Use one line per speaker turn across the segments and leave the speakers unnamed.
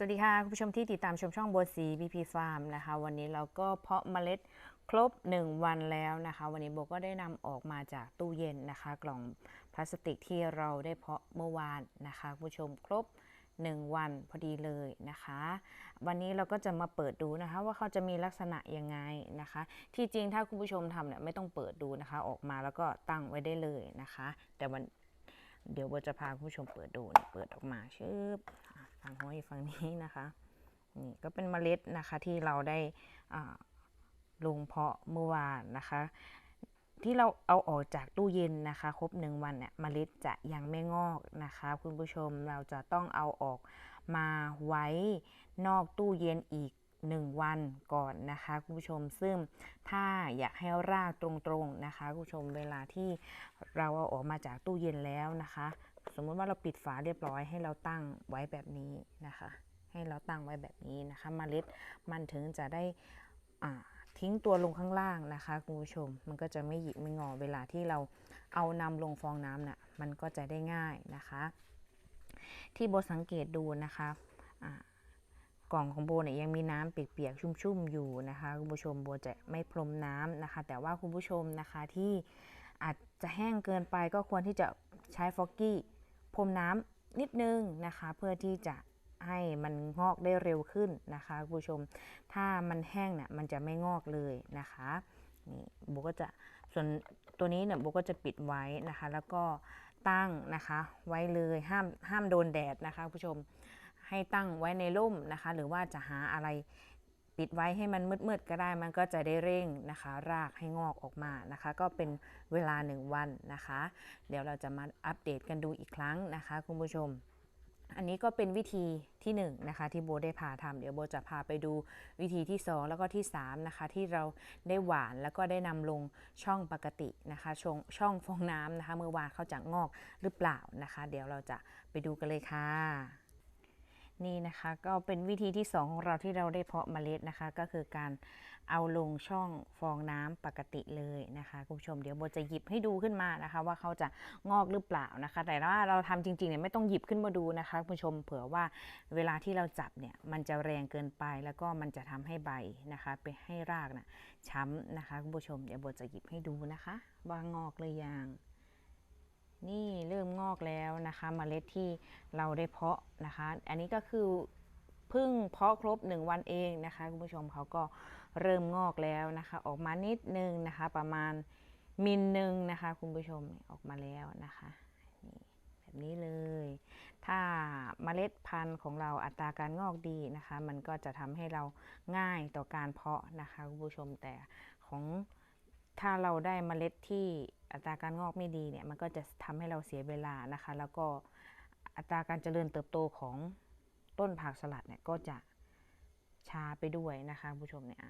สวัสดีค่ะ คุณผู้ชมที่ติดตามชมช่องบัวสี BP Farm นะคะ วันนี้เราก็เพาะเมล็ดครบ 1 วันแล้วนะคะ วันนี้โบก็ได้นำออกมาจากตู้เย็นนะคะ กล่องพลาสติกที่เราได้เพาะเมื่อวานนะคะคุณผู้ชมครบ 1 วันพอดีเลยนะคะ วันนี้เราก็จะมาเปิดดูนะคะว่าเขาจะมีลักษณะยังไงนะคะ ที่จริงถ้าคุณผู้ชมทำเนี่ยไม่ต้องเปิดดูนะคะ ออกมาแล้วก็ตั้งไว้ได้เลยนะคะ แต่วันเดี๋ยวโบจะพาคุณผู้ชมเปิดดูเปิดออกมาชึบ ฝั่งห้อยฝั่งนี้นะคะนี่ก็เป็นเมล็ดนะคะที่เราได้ลงเพาะเมื่อวานนะคะ ที่เราเอาออกจากตู้เย็นนะคะครบหนึ่งวันเนี่ยเมล็ดจะยังไม่งอกนะคะ คุณผู้ชมเราจะต้องเอาออกมาไว้นอกตู้เย็นอีกหนึ่งวันก่อนนะคะคุณผู้ชมซึ่งถ้าอยากให้รากตรงๆนะคะคุณผู้ชมเวลาที่เราเอาออกมาจากตู้เย็นแล้วนะคะ สมมติว่าเราปิดฝาเรียบร้อยให้เราตั้งไว้แบบนี้นะคะ ให้เราตั้งไว้แบบนี้นะคะเมล็ดมันถึงจะได้ทิ้งตัวลงข้างล่างนะคะคุณผู้ชม มันก็จะไม่หยิกไม่งอเวลาที่เราเอานำลงฟองน้ำน่ะมันก็จะได้ง่ายนะคะ ที่โบสังเกตดูนะคะกล่องของโบเนี่ยยังมีน้ำเปียกๆชุ่มๆอยู่นะคะคุณผู้ชมโบจะไม่พรมน้ำนะคะ แต่ว่าคุณผู้ชมนะคะที่อาจจะแห้งเกินไปก็ควรที่จะใช้ฟอกกี้ พรมน้ำนิดนึงนะคะ เพื่อที่จะให้มันงอกได้เร็วขึ้นนะคะคุณผู้ชม ถ้ามันแห้งเนี่ยมันจะไม่งอกเลยนะคะนี่โบก็จะส่วนตัวนี้เนี่ยโบก็จะปิดไว้นะคะ แล้วก็ตั้งนะคะไว้เลยห้ามห้ามโดนแดดนะคะคุณผู้ชมให้ตั้งไว้ในร่มนะคะ หรือว่าจะหาอะไร ปิดไว้ให้มันมืดๆก็ได้ มันก็จะได้เร่งนะคะ รากให้งอกออกมานะคะ ก็เป็นเวลาหนึ่งวันนะคะ เดี๋ยวเราจะมาอัปเดตกันดูอีกครั้งนะคะ คุณผู้ชม อันนี้ก็เป็นวิธีที่1นงนะคะที่โบได้พาทำเดี๋ยวโบจะพาไปดูวิธีที่ 2 แล้วก็ที่3นะคะที่เราได้หวานแล้วก็ได้นำลงช่องปกตินะคะช่องช่องฟองน้ำนะคะเมื่อวานเขาจะงอกหรือเปล่านะคะ เดี๋ยวเราจะไปดูกันเลยค่ะ นี่นะคะก็เป็นวิธีที่2ของเราที่เราได้เพาะเมล็ดนะคะ ก็คือการเอาลงช่องฟองน้ำปกติเลยนะคะคุณผู้ชมเดี๋ยวโบจะหยิบให้ดูขึ้นมานะคะ ว่าเขาจะงอกหรือเปล่านะคะ แต่ว่าเราทำจริงๆเนี่ยไม่ต้องหยิบขึ้นมาดูนะคะคุณผู้ชมเผื่อว่าเวลาที่เราจับเนี่ยมันจะแรงเกินไปแล้วก็มันจะทำให้ใบนะคะไปให้รากนะ่ะช้ำนะคะคุณผู้ชมเดี๋ยวโบจะหยิบให้ดูนะคะ ว่างอกหรือยัง นี่เริ่มงอกแล้วนะคะมเมล็ดที่เราได้เพาะนะคะ อันนี้ก็คือเพิ่งเพาะครบ 1 วันเองนะคะคุณผู้ชมเขาก็เริ่มงอกแล้วนะคะ ออกมานิดนึงนะคะ ประมาณมิลหนึ่งนะคะ คุณผู้ชมออกมาแล้วนะคะแบบนี้เลย ถ้าเมล็ดพันธุ์ของเราอัตราการงอกดีนะคะ มันก็จะทำให้เราง่ายต่อการเพาะนะคะคุณผู้ชมแต่ของถ้าเราได้เมล็ดที่ อัตราการงอกไม่ดีเนี่ยมันก็จะทำให้เราเสียเวลานะคะ แล้วก็อัตราการเจริญเติบโตของต้นผักสลัดเนี่ยก็จะช้าไปด้วยนะคะผู้ชมเนี่ย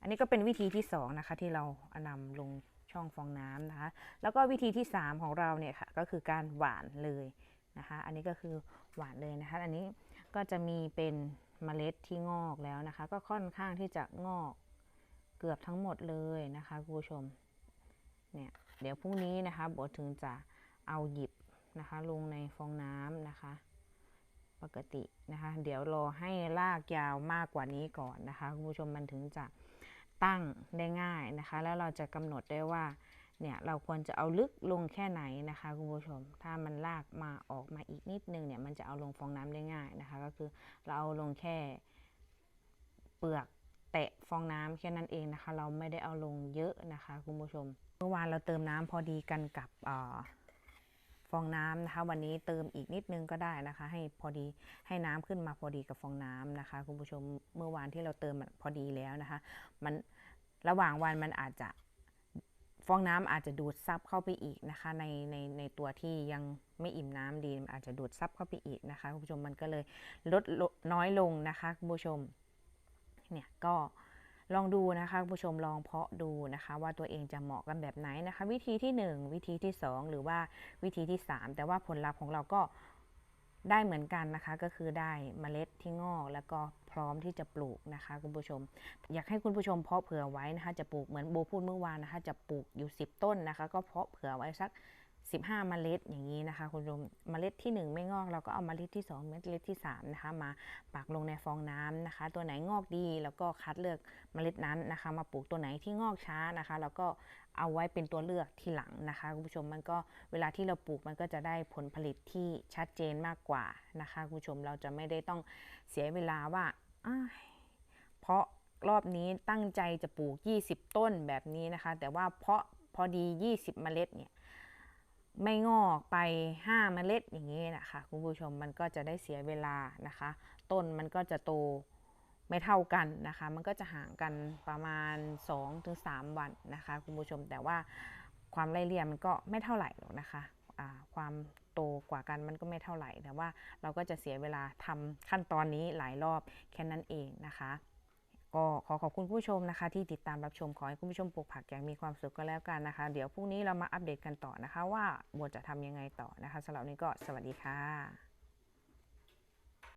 อันนี้ก็เป็นวิธีที่2นะคะที่เรานำลงช่องฟองน้ำนะคะ แล้วก็วิธีที่ 3 ของเราเนี่ยค่ะก็คือการหวานเลยนะคะ อันนี้ก็คือหวานเลยนะคะ อันนี้ก็จะมีเป็นเมล็ดที่งอกแล้วนะคะ ก็ค่อนข้างที่จะงอกเกือบทั้งหมดเลยนะคะคุณผู้ชมเนี่ย เดี๋ยวพรุ่งนี้นะคะบทถึงจะเอาหยิบนะคะลงในฟองน้ำนะคะ ปกตินะคะ เดี๋ยวรอให้ลากยาวมากกว่านี้ก่อนนะคะคุณผู้ชมมันถึงจะตั้งได้ง่ายนะคะ แล้วเราจะกำหนดได้ว่าเนี่ยเราควรจะเอาลึกลงแค่ไหนนะคะคุณผู้ชม ถ้ามันลากมาออกมาอีกนิดนึงเนี่ยมันจะเอาลงฟองน้ำได้ง่ายนะคะ ก็คือเราเอาลงแค่เปลือก แตะฟองน้ำแค่นั้นเองนะคะ เราไม่ได้เอาลงเยอะนะคะ คุณผู้ชม เมื่อวานเราเติมน้ำพอดีกันกับฟองน้ำนะคะ วันนี้เติมอีกนิดนึงก็ได้นะคะ ให้พอดีให้น้ำขึ้นมาพอดีกับฟองน้ำนะคะ คุณผู้ชมเมื่อวานที่เราเติมพอดีแล้วนะคะ มันระหว่างวันมันอาจจะฟองน้ำอาจจะดูดซับเข้าไปอีกนะคะ ในในในตัวที่ยังไม่อิ่มน้ำดีอาจจะดูดซับเข้าไปอีกนะคะคุณผู้ชมมันก็เลยลดน้อยลงนะคะคุณผู้ชม เนี่ยก็ลองดูนะคะผู้ชมลองเพาะดูนะคะ ว่าตัวเองจะเหมาะกันแบบไหนนะคะ วิธีที่ 1 วิธีที่ 2 หรือว่าวิธีที่ 3 แต่ว่าผลลัพธ์ของเราก็ได้เหมือนกันนะคะ ก็คือได้เมล็ดที่งอก แล้วก็พร้อมที่จะปลูกนะคะคุณผู้ชม อยากให้คุณผู้ชมเพาะเผื่อไว้นะคะ จะปลูกเหมือนโบพูดเมื่อวานนะคะ จะปลูกอยู่ 10 ต้นนะคะ ก็เพาะเผื่อไว้สัก 15 เมล็ดอย่างนี้นะคะ คุณผู้ชมเมล็ดที่ 1 ไม่งอกเราก็เอาเมล็ดที่ 2 เมล็ดที่3นะคะมาปักลงในฟองน้ำนะคะ ตัวไหนงอกดีแล้วก็คัดเลือกเมล็ดนั้นนะคะ มาปลูกตัวไหนที่งอกช้านะคะแล้วก็เอาไว้เป็นตัวเลือกทีหลังนะคะคุณผู้ชมมันก็เวลาที่เราปลูกมันก็จะได้ผลผลิตที่ชัดเจนมากกว่านะคะคุณผู้ชมเราจะไม่ได้ต้องเสียเวลาว่าเพราะรอบนี้ตั้งใจจะปลูก 20 ต้นแบบนี้นะคะ แต่ว่าเพราะพอดี 20 เมล็ดเนี่ย ไม่งอกไป 5 เมล็ดอย่างนี้นะคะคุณผู้ชมมันก็จะได้เสียเวลานะคะ ต้นมันก็จะโตไม่เท่ากันนะคะ มันก็จะห่างกันประมาณ 2-3 วันนะคะคุณผู้ชมแต่ว่าความไล่เลี่ยมันก็ไม่เท่าไหร่หรอกนะคะความโตกว่ากันมันก็ไม่เท่าไหร่แต่ว่าเราก็จะเสียเวลาทำขั้นตอนนี้หลายรอบแค่นั้นเองนะคะ ก็ขอขอบคุณผู้ชมนะคะ ที่ติดตามรับชมขอให้คุณผู้ชมปลูกผักอย่างมีความสุขก็แล้วกันนะคะ เดี๋ยวพรุ่งนี้เรามาอัปเดตกันต่อนะคะ ว่าบัวจะทำยังไงต่อนะคะสำหรับนี้ก็สวัสดีค่ะ